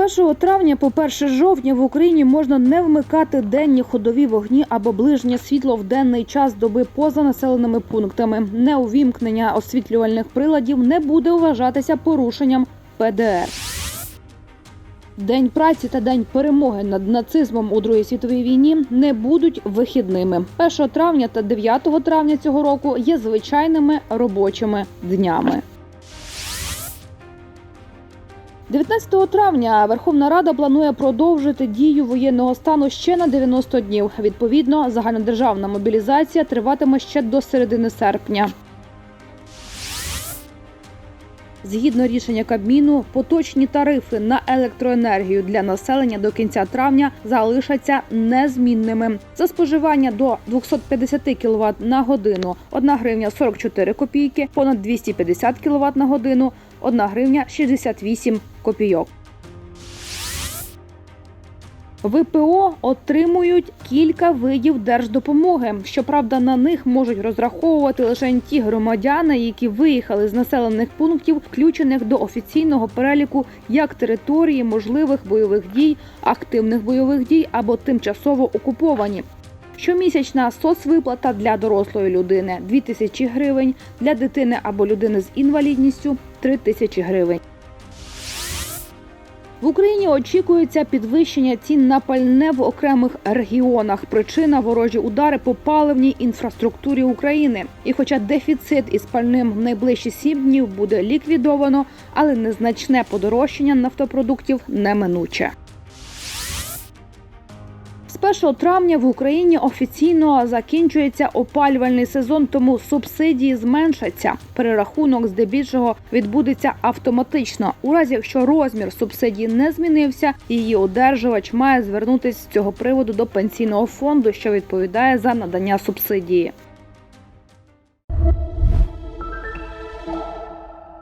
1 травня по 1 жовтня в Україні можна не вмикати денні ходові вогні або ближнє світло в денний час доби поза населеними пунктами. Неувімкнення освітлювальних приладів не буде вважатися порушенням ПДР. День праці та день перемоги над нацизмом у Другій світовій війні не будуть вихідними. 1 травня та 9 травня цього року є звичайними робочими днями. 19 травня Верховна Рада планує продовжити дію воєнного стану ще на 90 днів. Відповідно, загальнодержавна мобілізація триватиме ще до середини серпня. Згідно рішення Кабміну, поточні тарифи на електроенергію для населення до кінця травня залишаться незмінними. За споживання до 250 кВт на годину 1 гривня 44 копійки, понад 250 кВт на годину 1 гривня 68 копійок. ВПО отримують кілька видів держдопомоги. Щоправда, на них можуть розраховувати лише ті громадяни, які виїхали з населених пунктів, включених до офіційного переліку як території можливих бойових дій, активних бойових дій або тимчасово окуповані. Щомісячна соцвиплата для дорослої людини 2 тисячі гривень, для дитини або людини з інвалідністю 3 тисячі гривень. В Україні очікується підвищення цін на пальне в окремих регіонах. Причина ворожі удари по паливній інфраструктурі України. І хоча дефіцит із пальним в найближчі сім днів буде ліквідовано, але незначне подорожчання нафтопродуктів неминуче. З 1 травня в Україні офіційно закінчується опалювальний сезон, тому субсидії зменшаться. Перерахунок здебільшого відбудеться автоматично. У разі якщо розмір субсидії не змінився, її одержувач має звернутися з цього приводу до пенсійного фонду, що відповідає за надання субсидії.